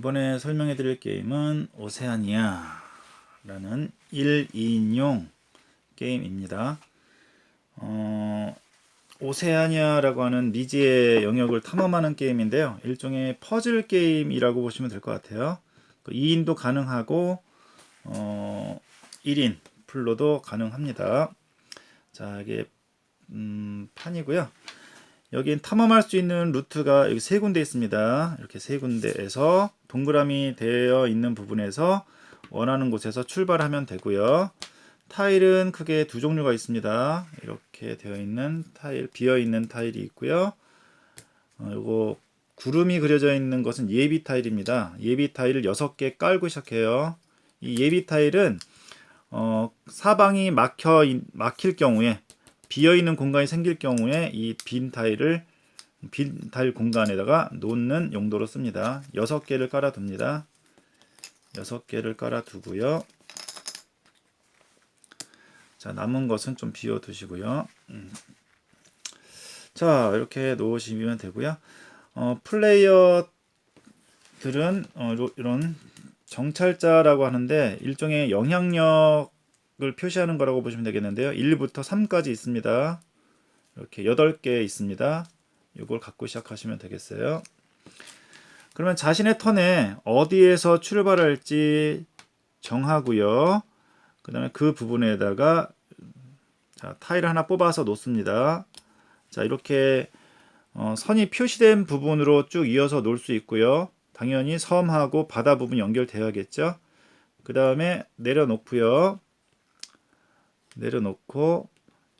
이번에 설명해 드릴 게임은 오세아니아라는 1인용 게임입니다. 어, 오세아니아라고 하는 미지의 영역을 탐험하는 게임인데요. 일종의 퍼즐 게임이라고 보시면 될 것 같아요. 그 2인도 가능하고 어, 1인 풀로도 가능합니다. 자, 이게 음, 판이고요. 여긴 탐험할 수 있는 루트가 여기 세 군데 있습니다. 이렇게 세 군데에서 동그라미 되어 있는 부분에서 원하는 곳에서 출발하면 되고요. 타일은 크게 두 종류가 있습니다. 이렇게 되어 있는 타일, 비어 있는 타일이 있고요. 어, 요거 구름이 그려져 있는 것은 예비 타일입니다. 예비 타일을 6개 깔고 시작해요. 이 예비 타일은 어, 사방이 막혀 있- 막힐 경우에 비어 있는 공간이 생길 경우에 이 빈 타일을 빈 타일 공간에다가 놓는 용도로 씁니다. 6개를 깔아 둡니다. 6개를 깔아 두고요. 자, 남은 것은 좀 비워 두시고요. 음. 자, 이렇게 놓으시면 되고요. 어, 플레이어들은 어, 요- 이런 정찰자라고 하는데 일종의 영향력 을 표시하는 거라고 보시면 되겠는데요. 1부터 3까지 있습니다. 이렇게 8개 있습니다. 이걸 갖고 시작하시면 되겠어요. 그러면 자신의 턴에 어디에서 출발할지 정하고요. 그 다음에 그 부분에다가 자, 타일 하나 뽑아서 놓습니다. 자, 이렇게 어, 선이 표시된 부분으로 쭉 이어서 놓을 수 있고요. 당연히 섬하고 바다 부분 연결되어야겠죠. 그 다음에 내려놓고요. 내려놓고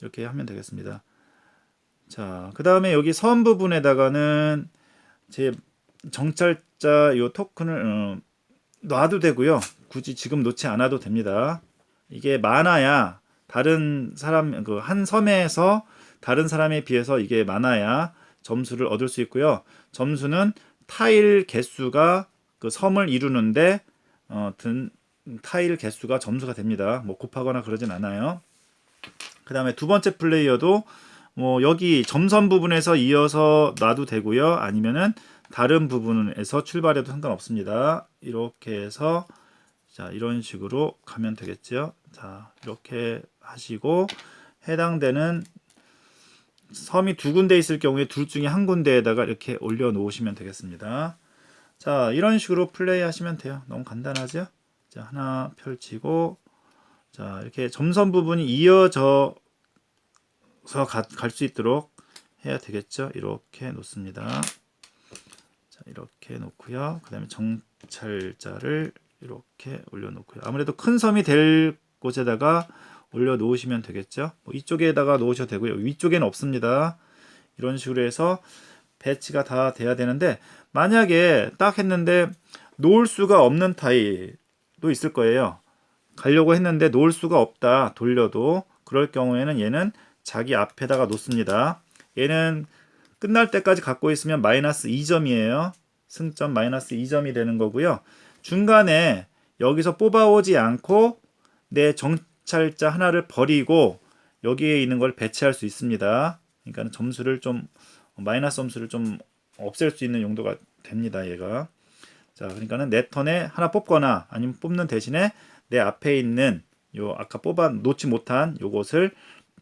이렇게 하면 되겠습니다. 자, 그 다음에 여기 섬 부분에다가는 제 정찰자 요 토큰을 어, 놔도 되고요. 굳이 지금 놓지 않아도 됩니다. 이게 많아야 다른 사람 그 한 섬에서 다른 사람에 비해서 이게 많아야 점수를 얻을 수 있고요. 점수는 타일 개수가 그 섬을 이루는데 어, 든 타일 개수가 점수가 됩니다. 뭐 곱하거나 그러진 않아요. 그 다음에 두 번째 플레이어도 뭐 여기 점선 부분에서 이어서 놔도 되고요. 아니면은 다른 부분에서 출발해도 상관없습니다. 이렇게 해서 자 이런 식으로 가면 되겠죠. 자 이렇게 하시고 해당되는 섬이 두 군데 있을 경우에 둘 중에 한 군데에다가 이렇게 올려 놓으시면 되겠습니다. 자 이런 식으로 플레이 하시면 돼요. 너무 간단하죠? 자 하나 펼치고 자 이렇게 점선 부분이 이어져서 갈 수 있도록 해야 되겠죠. 이렇게 놓습니다. 자 이렇게 놓고요. 그 다음에 정찰자를 이렇게 올려 놓고요. 아무래도 큰 섬이 될 곳에다가 올려 놓으시면 되겠죠. 뭐 이쪽에다가 놓으셔도 되고요. 위쪽에는 없습니다. 이런 식으로 해서 배치가 다 돼야 되는데 만약에 딱 했는데 놓을 수가 없는 타일 도 있을 거예요. 가려고 했는데 놓을 수가 없다. 돌려도 그럴 경우에는 얘는 자기 앞에다가 놓습니다. 얘는 끝날 때까지 갖고 있으면 마이너스 2점이에요. 승점 마이너스 2점이 되는 거고요. 중간에 여기서 뽑아오지 않고 내 정찰자 하나를 버리고 여기에 있는 걸 배치할 수 있습니다. 그러니까 점수를 좀 마이너스 점수를 좀 없앨 수 있는 용도가 됩니다. 얘가 자 그러니까는 내 턴에 하나 뽑거나 아니면 뽑는 대신에 내 앞에 있는 요 아까 뽑아 놓지 못한 요것을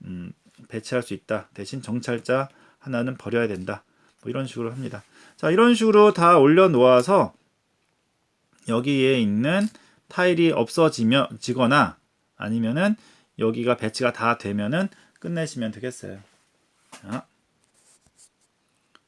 음, 배치할 수 있다. 대신 정찰자 하나는 버려야 된다. 뭐 이런 식으로 합니다. 자 이런 식으로 다 올려 놓아서 여기에 있는 타일이 없어지면 지거나 아니면은 여기가 배치가 다 되면은 끝내시면 되겠어요. 자,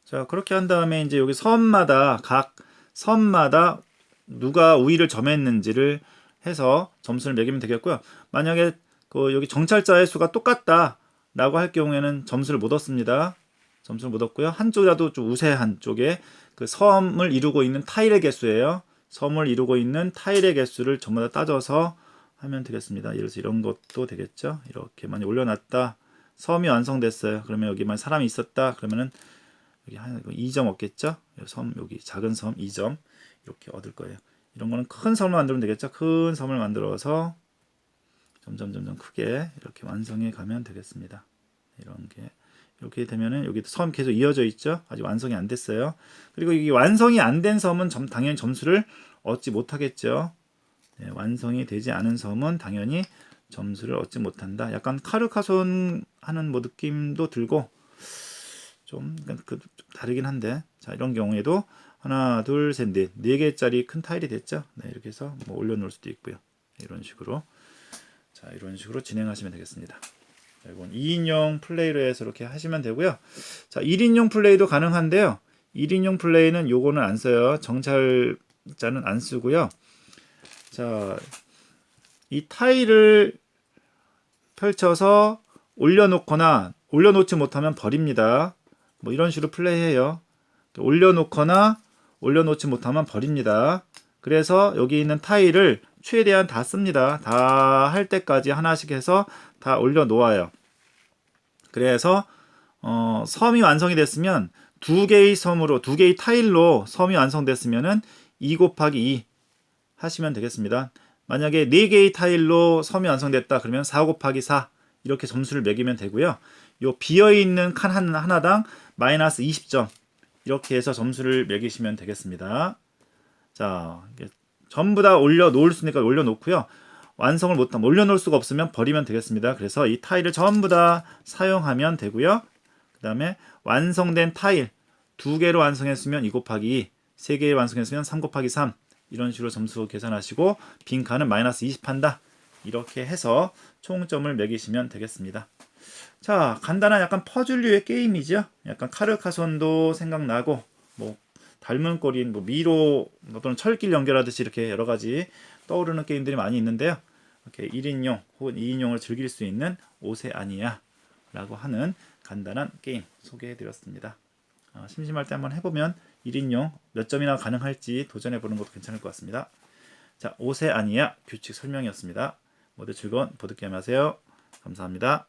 자 그렇게 한 다음에 이제 여기 섬마다 각 섬마다 누가 우위를 점했는지를 해서 점수를 매기면 되겠고요. 만약에 그 여기 정찰자의 수가 똑같다라고 할 경우에는 점수를 못 얻습니다. 점수를 못 얻고요. 한쪽이라도 좀 우세한 쪽에 그 섬을 이루고 있는 타일의 개수예요. 섬을 이루고 있는 타일의 개수를 전부 다 따져서 하면 되겠습니다. 예를 들어서 이런 것도 되겠죠. 이렇게 많이 올려놨다. 섬이 완성됐어요. 그러면 여기만 사람이 있었다. 그러면은 여기 한 2점 얻겠죠. 섬 여기 작은 섬 2점 이렇게 얻을 거예요. 이런 거는 큰 섬을 만들면 되겠죠. 큰 섬을 만들어서 점점 점점 크게 이렇게 완성해 가면 되겠습니다. 이런 게 이렇게 되면은 여기 섬 계속 이어져 있죠. 아직 완성이 안 됐어요. 그리고 이 완성이 안 된 섬은 점- 당연히 점수를 얻지 못하겠죠. 네, 완성이 되지 않은 섬은 당연히 점수를 얻지 못한다. 약간 카르카손 하는 뭐 느낌도 들고 좀, 그, 다르긴 한데 자 이런 경우에도 하나 둘 셋 넷 네 개짜리 큰 타일이 됐죠. 네 이렇게 해서 뭐 올려놓을 수도 있고요. 이런 식으로 자 이런 식으로 진행하시면 되겠습니다. 자, 이건 2인용 플레이로 해서 이렇게 하시면 되고요. 자 1인용 플레이도 가능한데요. 1인용 플레이는 요거는 안 써요. 정찰자는 안 쓰고요. 자, 이 타일을 펼쳐서 올려놓거나 올려놓지 못하면 버립니다. 뭐 이런 식으로 플레이해요. 올려놓거나 올려놓지 못하면 버립니다. 그래서 여기 있는 타일을 최대한 다 씁니다. 다 할 때까지 하나씩 해서 다 올려놓아요. 그래서 어, 섬이 완성이 됐으면 두 개의 섬으로 두 개의 타일로 섬이 완성됐으면은 2 곱하기 2 하시면 되겠습니다. 만약에 네 개의 타일로 섬이 완성됐다 그러면 4 곱하기 4 이렇게 점수를 매기면 되고요. 요 비어 있는 칸 한- 하나당 마이너스 20점 이렇게 해서 점수를 매기시면 되겠습니다. 자, 전부 다 올려 놓을 수 있으니까 올려 놓고요. 완성을 못하면 올려놓을 수가 없으면 버리면 되겠습니다. 그래서 이 타일을 전부 다 사용하면 되고요. 그 다음에 완성된 타일 두 개로 완성했으면 2 곱하기 2, 세개 완성했으면 3 곱하기 3 이런 식으로 점수 계산하시고 빈 칸은 마이너스 20 한다. 이렇게 해서 총점을 매기시면 되겠습니다. 자, 간단한 약간 퍼즐류의 게임이죠. 약간 카르카손도 생각나고 뭐 닮은 꼴인 뭐 미로 또는 철길 연결하듯이 이렇게 여러 가지 떠오르는 게임들이 많이 있는데요. 이렇게 1인용 혹은 2인용을 즐길 수 있는 오세아니아 라고 하는 간단한 게임 소개해 드렸습니다. 아, 심심할 때 한번 해보면 1인용 몇 점이나 가능할지 도전해 보는 것도 괜찮을 것 같습니다. 자, 오세아니아 규칙 설명이었습니다. 모두 즐거운 보드게임 하세요. 감사합니다.